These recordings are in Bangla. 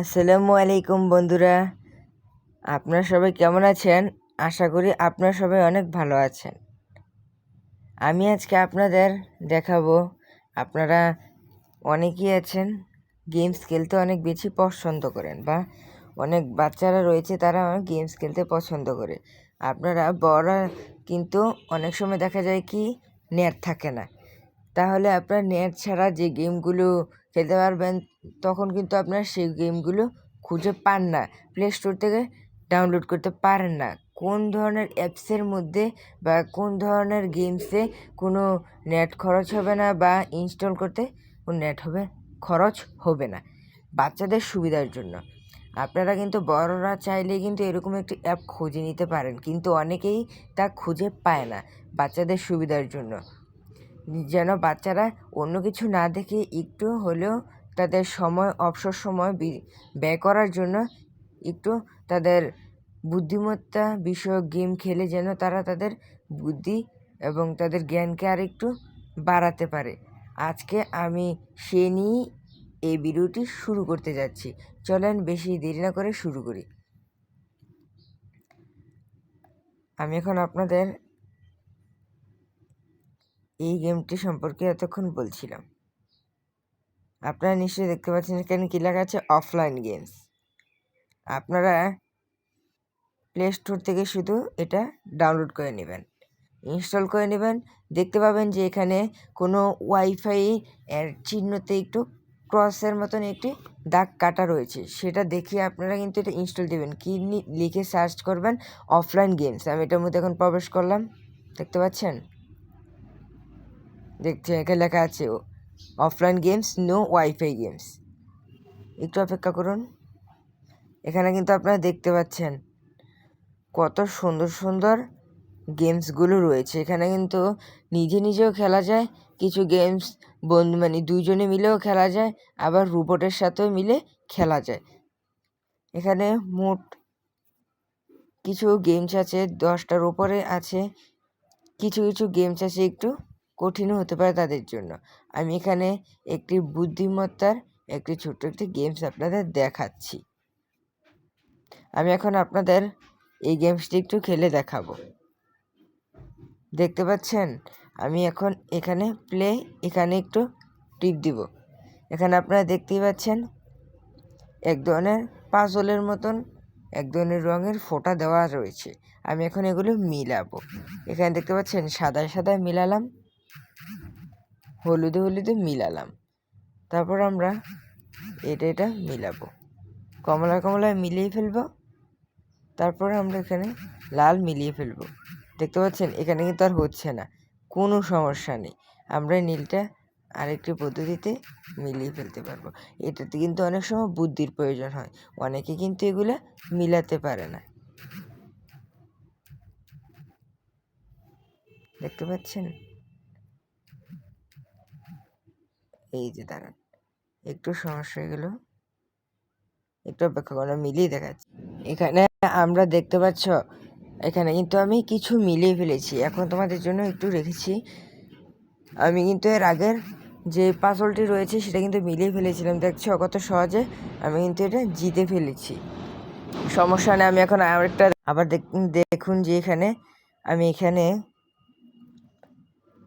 আসসালামু আলাইকুম বন্ধুরা। আপনারা সবাই কেমন আছেন? আশা করি আপনারা সবাই অনেক ভালো আছেন। আমি আজকে আপনাদের দেখাবো। আপনারা অনেকেই আছেন গেমস খেলতে অনেক বেশি পছন্দ করেন বা অনেক বাচ্চারা রয়েছে, তারা গেমস খেলতে পছন্দ করে। আপনারা বড়রা কিন্তু অনেক সময় দেখা যায় কি নেট থাকে না। তাহলে আপনার নেট ছাড়া যে গেমগুলো খেলতে পারবেন। তখন কিন্তু আপনার সেই গেমগুলো খুঁজে পান না। প্লে স্টোর থেকে ডাউনলোড করতে পারেন না। কোন ধরনের অ্যাপসের মধ্যে বা কোন ধরনের গেমসে কোনো নেট খরচ হবে না বা ইনস্টল করতে কোনো নেট হবে, খরচ হবে না। বাচ্চাদের সুবিধার জন্য। আপনারা কিন্তু বড়রা চাইলে কিন্তু এরকম একটি অ্যাপ খুঁজে নিতে পারেন। কিন্তু অনেকেই তা খুঁজে পায় না। বাচ্চাদের সুবিধার জন্য। যেন বাচ্চারা অন্য কিছু না দেখে একটু হলেও তাদের সময়, অবসর সময় ব্যয় করার জন্য একটু তাদের বুদ্ধিমত্তা বিষয়ক গেম খেলে যেন তারা তাদের বুদ্ধি এবং তাদের জ্ঞানকে আর একটু বাড়াতে পারে। আজকে আমি সে নিয়েই এই ভিডিওটি শুরু করতে যাচ্ছি। চলেন বেশি দেরি না করে শুরু করি। আমি এখন আপনাদের এই গেমটি সম্পর্কে এতক্ষণ বলছিলাম। আপনারা নিশ্চয়ই দেখতে পাচ্ছেন এখানে কী লেখা আছে, অফলাইন গেমস। আপনারা প্লে স্টোর থেকে শুধু এটা ডাউনলোড করে নেবেন। ইনস্টল করে নেবেন। দেখতে পাবেন যে এখানে কোনো ওয়াইফাই চিহ্নতে একটু ক্রসের মতন একটি দাগ কাটা রয়েছে। সেটা দেখে আপনারা কিন্তু এটা ইনস্টল দেবেন। কী লিখে সার্চ করবেন অফলাইন গেমস। আমি এটার মধ্যে এখন প্রবেশ করলাম। দেখতে পাচ্ছেন? দেখছি এখানে লেখা আছে offline games no WiFi games একটু অপেক্ষা করুন। এখানে কিন্তু আপনারা দেখতে পাচ্ছেন কত সুন্দর সুন্দর গেমসগুলো রয়েছে। এখানে কিন্তু নিজে নিজেও খেলা যায়, কিছু গেমস বন্ধু মানে দুইজনে মিলেও খেলা যায়, আবার রোবটের সাথেও মিলে খেলা যায়। এখানে মোট কিছু গেমস আছে, দশটার উপরে আছে, কিছু কিছু গেমস আছে একটু। কঠিনও হতে পারে তাদের জন্য। আমি এখানে একটি বুদ্ধিমত্তার একটি ছোট্ট একটি গেমস আপনাদের দেখাচ্ছি। আমি এখন আপনাদের এই গেমসটি একটু খেলে দেখাবো। দেখতে পাচ্ছেন? আমি এখন এখানে প্লে এখানে একটু টিপ দিব। এখানে আপনারা দেখতেই পাচ্ছেন, এক ধরনের পাজলের মতন, এক ধরনের রঙের ফোঁটা দেওয়া রয়েছে। আমি এখন এগুলো মিলাবো। এখানে দেখতে পাচ্ছেন, সাদায় সাদায় মিলালাম। হলুদে হলুদে মিলালাম। তারপর আমরা এটা এটা মিলাবো। কমলা কমলায় মিলিয়ে ফেলব। তারপরে আমরা এখানে লাল মিলিয়ে ফেলব। দেখতে পাচ্ছেন, এখানে কিন্তু আর হচ্ছে না। কোনো সমস্যা নেই। আমরা নীলটা আরেকটি পদ্ধতিতে মিলিয়ে ফেলতে পারব। এটাতে কিন্তু অনেক সময় বুদ্ধির প্রয়োজন হয়। অনেকে কিন্তু এগুলো মিলাতে পারে না। দেখতে পাচ্ছেন? এই যে দাঁড়ান। একটু সমস্যা হয়ে গেল। একটু অপেক্ষা করে মিলিয়ে দেখাচ্ছি। এখানে আমরা দেখতে পাচ্ছ, এখানে কিন্তু আমি কিছু মিলিয়ে ফেলেছি। এখন তোমাদের জন্য একটু রেখেছি। আমি কিন্তু এর আগের যে পাজলটি রয়েছে, সেটা কিন্তু মিলিয়ে ফেলেছিলাম। দেখছ, কত সহজে আমি কিন্তু এটা জিতে ফেলেছি। সমস্যা নেই, আমি এখন আরেকটা আবার দেখুন যে এখানে আমি এখানে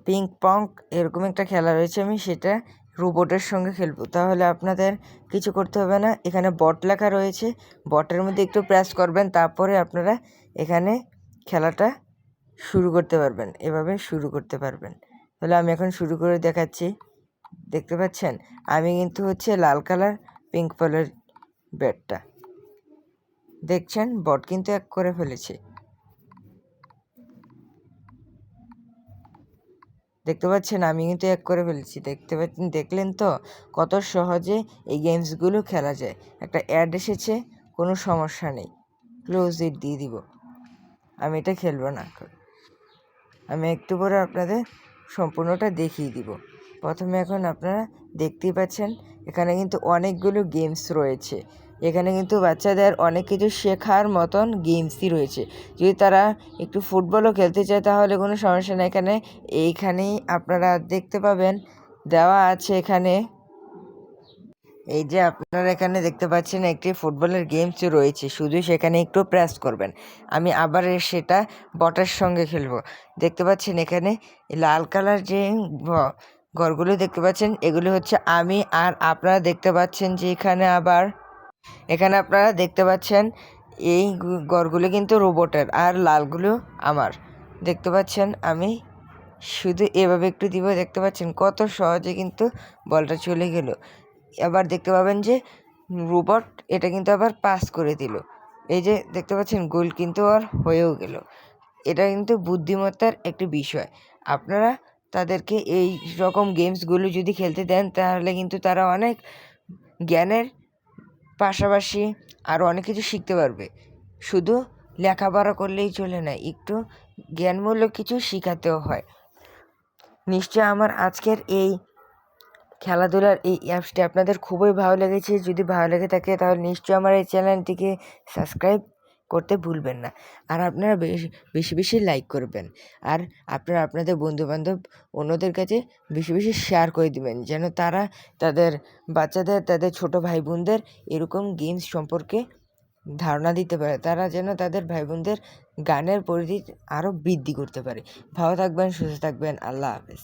পিঙ্ক পঙ্ক এরকম একটা খেলা রয়েছে, আমি সেটা রোবটের সঙ্গে খেলব। তাহলে আপনাদের কিছু করতে হবে না। এখানে বট লেখা রয়েছে। বটের মধ্যে একটু প্রেস করবেন, তারপরে আপনারা এখানে খেলাটা শুরু করতে পারবেন। এভাবে শুরু করতে পারবেন। তাহলে আমি এখন শুরু করে দেখাচ্ছি। দেখতে পাচ্ছেন? আমি কিন্তু হচ্ছে লাল কালার, পিঙ্ক কালার ব্যাটটা। দেখছেন? বট কিন্তু এক করে ফেলেছে। দেখতে পাচ্ছেন? আমি কিন্তু এক করে ফেলেছি। দেখতে পাচ্ছেন দেখলেন তো কত সহজে এই গেমসগুলো খেলা যায়। একটা অ্যাড এসেছে, কোনো সমস্যা নেই। ক্লোজ ইট দিয়ে দিব। আমি এটা খেলব না আমি একটু পরে আপনাদের সম্পূর্ণটা দেখিয়ে দিব। প্রথমে এখন আপনারা দেখতেই পাচ্ছেন, এখানে কিন্তু অনেকগুলো গেমস রয়েছে। এখানে কিন্তু বাচ্চাদের অনেক কিছু শেখার মতন গেমসই রয়েছে। যদি তারা একটু ফুটবলও খেলতে চায়, তাহলে কোনো সমস্যা নেই। এখানে এইখানেই আপনারা দেখতে পাবেন, দেওয়া আছে এখানে। এই যে আপনারা এখানে দেখতে পাচ্ছেন একটি ফুটবলের গেমস রয়েছে, শুধু সেখানে একটু প্রেস করবেন। আমি আবার সেটা বটের সঙ্গে খেলব। দেখতে পাচ্ছেন এখানে লাল কালার যে ঘরগুলো দেখতে পাচ্ছেন, এগুলি হচ্ছে আমি আর আপনারা দেখতে পাচ্ছেন যে এখানে আবার এখানে আপনারা দেখতে পাচ্ছেন, এই গু- ঘরগুলো কিন্তু রোবটের আর লালগুলো আমার। দেখতে পাচ্ছেন, আমি শুধু এভাবে একটু দিব, দেখতে পাচ্ছেন কত সহজে কিন্তু বলটা চলে গেল। আবার দেখতে পাবেন যে রোবট এটা কিন্তু আবার পাস করে দিল। এই যে দেখতে পাচ্ছেন, গোল কিন্তু আর হয়েও গেল। এটা কিন্তু বুদ্ধিমত্তার একটি বিষয়। আপনারা তাদেরকে এই রকম গেমসগুলো যদি খেলতে দেন, তাহলে কিন্তু তারা অনেক জ্ঞানের পাশাপাশি আরও অনেক কিছু শিখতে পারবে। শুধু লেখাপড়া করলেই চলে না, একটু জ্ঞানমূলক কিছু শেখাতেও হয়। নিশ্চয় আমার আজকের এই খেলাধুলার এই অ্যাপসটি আপনাদের খুবই ভালো লেগেছে। যদি ভালো লেগে থাকে তাহলে নিশ্চয়ই আমার এই চ্যানেলটিকে সাবস্ক্রাইব করতে ভুলবেন না। আর আপনারা বেশি বেশি লাইক করবেন। আর আপনারা আপনাদের বন্ধুবান্ধব অন্যদের কাছে বেশি বেশি শেয়ার করে দিবেন, যেন তারা তাদের বাচ্চাদের, তাদের ছোট ভাই বোনদের এরকম গেমস সম্পর্কে ধারণা দিতে পারে। তারা যেন তাদের ভাই বোনদের গানের পরিধি আরও বৃদ্ধি করতে পারে। ভালো থাকবেন, সুস্থ থাকবেন, আল্লাহ হাফেজ।